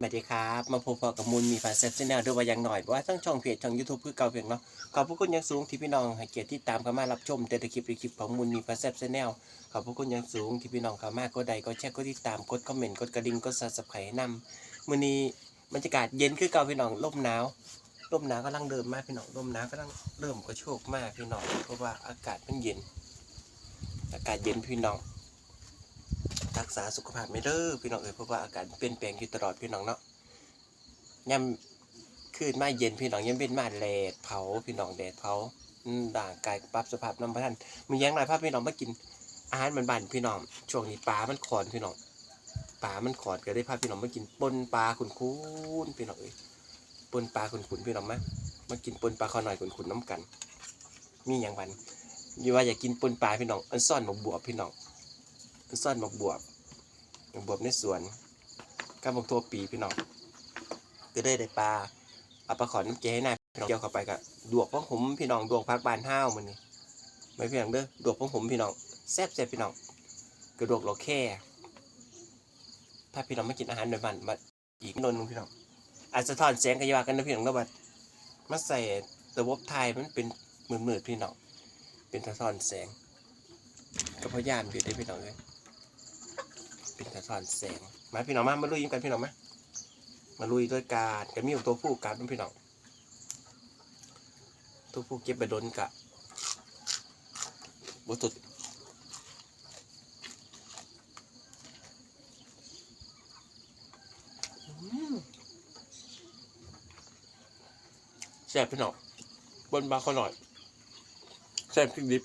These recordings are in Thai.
สวัสดีครับ มาพบกับมูลมีฟาเซฟแนลด้วยว่าอย่างหน่อยว่าทั้งช่องเพจช่องยูทูบคือเก่าเพียงเนาะขอบพระคุณอยังสูงที่พี่น้องให้เกียรติที่ตามเข้ามารับชมแต่ละคลิปในคลิปของมูลมีฟาเซฟแนลขอบพระคุณอยังสูงที่พี่น้องเข้ามากดไลค์กดแชร์กดติดตามกดคอมเมนต์กดกระดิ่งกดซับสไครต์นำมื้อนี้บรรยากาศเย็นคือเก่าพี่น้องลมหนาวลมหนาวกำลังเดิมมากพี่น้องลมหนาวกำลังเริ่มกระโชกมากพี่น้องเพราะว่าอากาศมันเย็น อากาศเย็นพี่น้อง รักษาสุขภาพไม่เด้อพี่น้องเอ้ยเพราะว่าอากาศเปลี่ยนแปลงอยู่ตลอดพี่น้องเนาะย่ำคืนมาเย็นพี่น้องย่ำเป็นมาแดดเผาพี่น้องแดดเผาด่างกายปรับสภาพน้ำพระท่านมีแย้งหลายภาพพี่น้องมากินอาหารมันบานๆพี่น้องช่วงนี้ปลามันขอนพี่น้องปลามันขอดก็ได้พาพพี่น้องมากินปนปลาขุนคูนๆพี่น้องเอ้ยปนปลาขุนขุนๆพี่น้องมามากินปนปลาขอหน่อยขุนขุนๆน้ำกัน มีอย่างวันอยู่ว่าอยากกินปนปลาพี่น้องอันซ่อนหมกบวบพี่น้องอันซ่อนหมกบวบหมก บวบในสวนกับหมกตัวปีพี่น้องก็ได้ได้ปลาเอาปลาขอนน้ำเจให้นายพี่น้องเกี่ยวเข้าไปกับดวกของผมพี่น้องดวงพักบานห้าวมันนี่ไม่เพียงเด้อดวกของผมพี่น้องแซ่บแซ่บพี่น้องกระดวกเราแค่ถ้าพี่น้องไม่กินอาหารในบ้านมาอีกนนหนึงพี่น้องอาจจะถอนแสงกระยากันนะพี่น้องเนาะบัดมาใส่ระบบไทยมันเป็นหมืดๆพี่น้องเป็นสะท้อนแสงก็พยายามอยู่ได้พี่น้องเลย เป็นสะท้อนแสงมาพี่น้องมามาลุยกันพี่น้องมามาลุยด้วยการกับมีตัวผู้กับพี่น้องตัวผู้เก็บไปโดนกะบุตุดแซ่บพี่น้องบนบาเขาหน่อยแซ่บพริกดิบ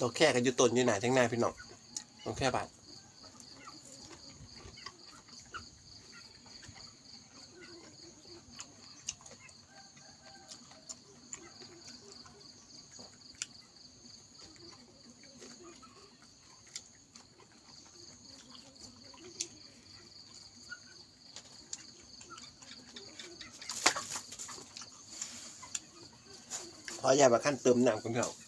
ดอกแค่กันอยู่ต้นอยู่ไหนทั้งหน้าพี่น้องดอกแค่บาทขออย่ามาขั้นเติมน้ำกันพี่น้อง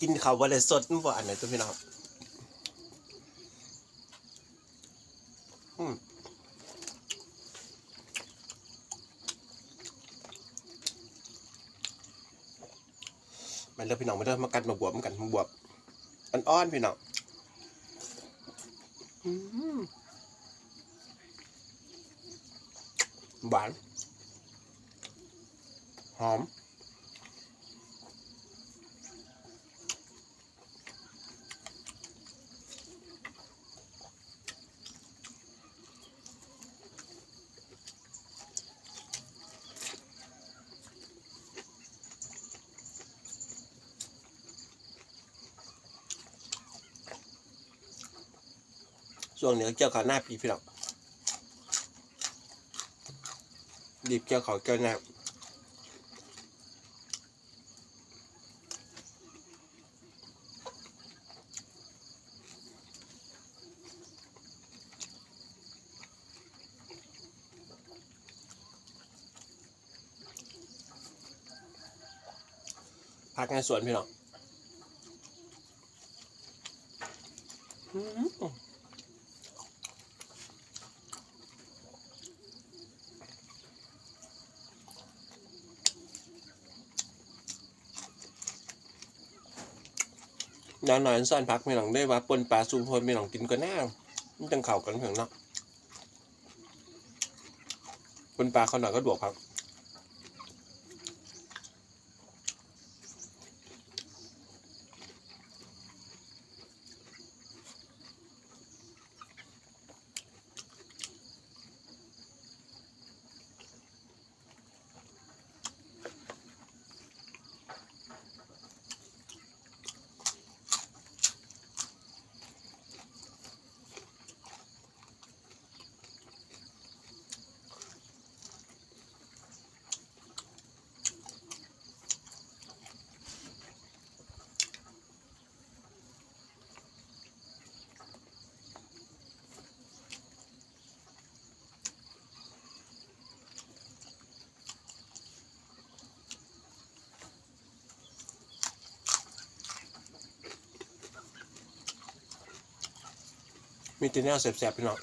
กินเขาววันเลยสดมันบ่อันไหนตัวพี่น้องอืมมันเริ่มพี่น้องมาเริ่มมากัดมาบวบมากันมาบวบอ่อนๆพี่น้องอืมหวานหอม ช่วงนี้ก็เกี่ยวกับหน้าปีพี่น้องรีบเกี่ยวเขาเกี่ยวหน้าพักในสวนพี่น้อง อืมนอนนอยซ่อนพักไม่หลังได้ว่าปนปลาซูมพนไม่หลังกินก็แน่มันจังเข่ากันเพียงเนาะปนปลาเขาหน่อยก็ดวกครั มีแต่แนวแสบๆพี่น้อง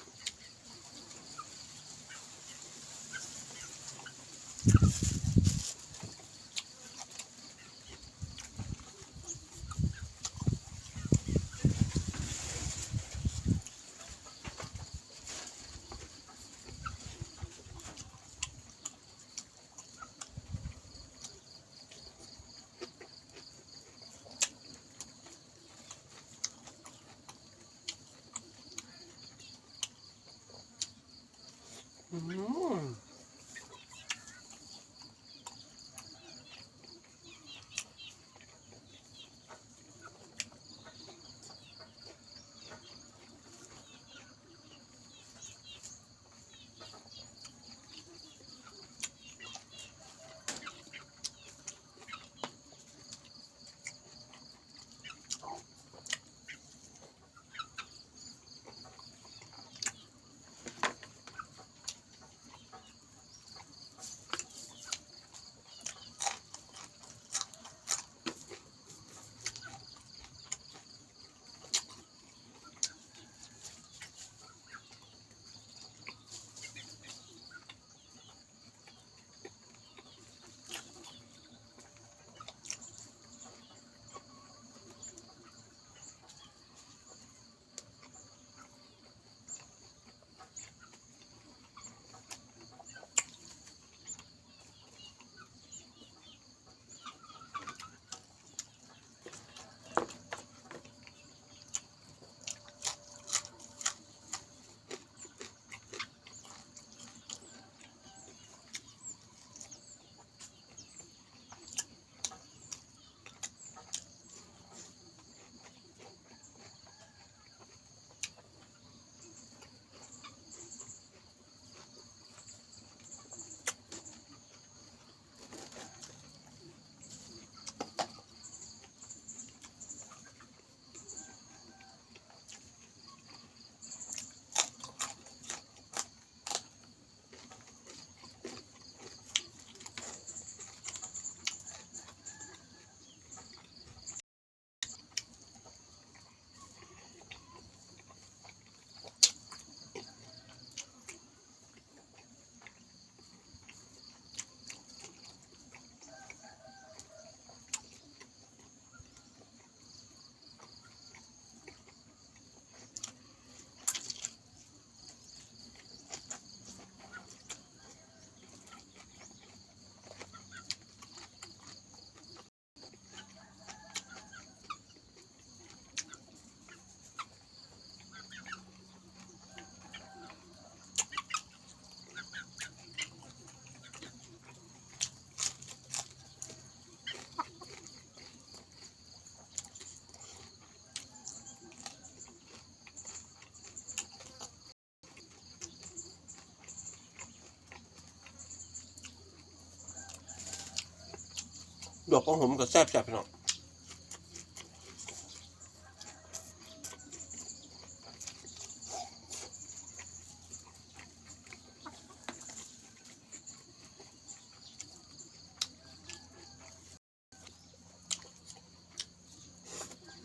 ดอกของผมก็แซ่บๆพี่น้อง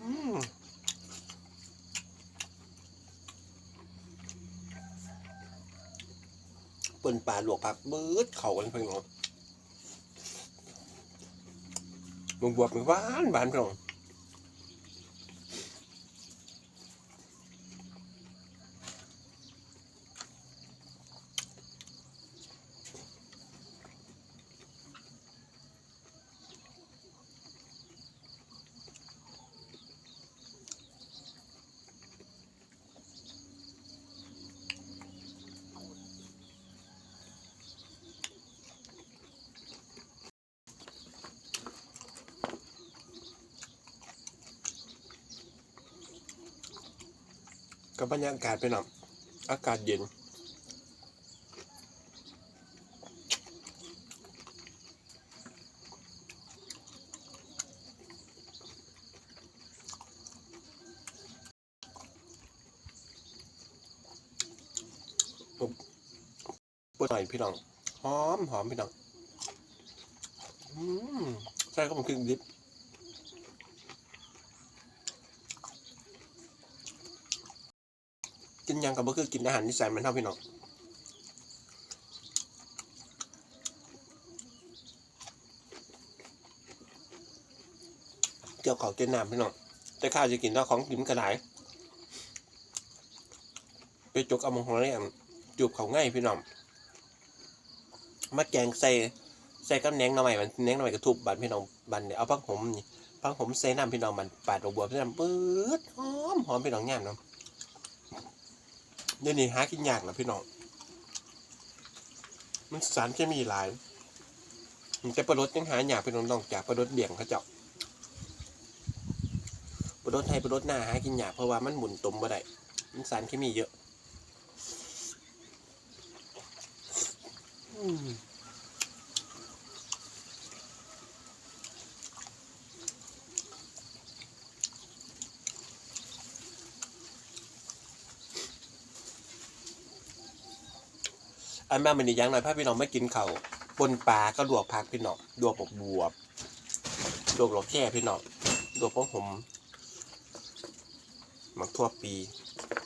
อืมเปิ้นปลาหลวกผักเบิดเข่ากันเพิ่งเนาะ บวบบวบหวานหวานพี่น้อง กับบรรยากาศเป็นแบบอากาศเย็นปุ๊บปุ๊บหน่อยพี่น้องหอมหอมพี่น้อง อืมใช่ครับผมคือดิบ ห ยังก็บ่คือกินอาหารที่ใส่มันเท่าพี่น้องเกี่ยวของเกินน้ำพี่น้องแต่ข้าวจะกินแล้วของกินกระไดไปจุกเอามงของแรมจูบเขาง่ายพี่น้องมาแกงใส่ใส่กับแหนงหน่อไม้มันแหนงหน่อไม้กระทุบบันพี่น้องบันเนี่ยเอาพักผมนี่พักผมใส่น้ำพี่น้องมันปาดดอกบัวพี่น้องปื๊ดหอมหอมพี่น้องย่างเนาะ เดี๋ยวนี้หากินยากแล้วพี่น้อง มันสารเคมีหลายมันจะประรดยังหายากพี่น้องต้องจากประรดเบี่ยงเขาเจาะประรดไทยประรดหน้าหากินยากเพราะว่ามันหมุนตมบ่ได้มันสารเคมีเยอะ อืม อันมามันนี่ยังหน่อยพาพี่น้องไม่กินเขาวปนปลาก็ลวกผักพี่น้องลวกบบวบลวกหลอกแค่พี่น้องลวกพวกผมหมักทั่วปี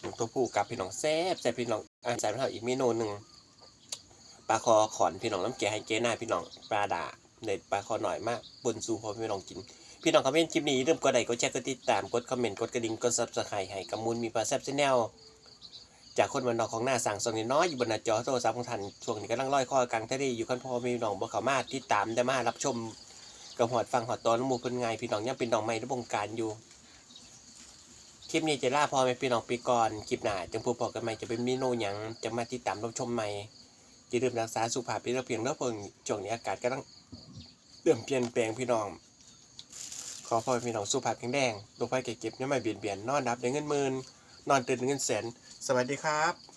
หมักทั่วผู้กับพี่น้องแซ่บแซ่บพี่น้องอันใส่ไปเท่าอีกเมนูหนึ่งปลาคอขอนพี่น้องน้ำแกงให้เจ๊หน้าพี่น้องปลาด่าในปลาคอหน่อยมากบนซูพอพี่น้องกินพี่น้องคอมเมนต์คลิปนี้อย่มกดไลค์กดแชร์กดติดตามกดคอมเมนต์กดกระดิ่งกดซับสไครต์ให้กับมูลมีปลาแซ่บแนล จากคนวันนอกของหน้าสั่งส่งน้อยอยู่บนหน้าจอโทรศัพท์ของท่านช่วงนี้กำลังร้อยข้อกลางทะเลอยู่คันพอมีน้องบ่เขามาติดตามได้มารับชมกับหอดฟังหอดตอนหมู่เพิ่นไงพี่น้องยังเป็นน้องใหม่ในวงการอยู่คลิปนี้จะล่าพอแม่พี่น้องไปก่อนคลิปหน้าจังพูดพอกันใหม่จะเป็นมนูหยังจะมาติดตามรับชมใหม่อย่าลืมรักษาสุขภาพพี่เราเพียงเด้อเพิ่งช่วงนี้อากาศกำลังเริ่มเปลี่ยนแปลงพี่น้อง ขอพรพี่น้องสุขภาพแข็งแรงโรคภัยไข้เจ็บอย่ามาเบียดเบียนนอนรับได้เงินหมื่น นอนตื่นเงินแสน สวัสดีครับ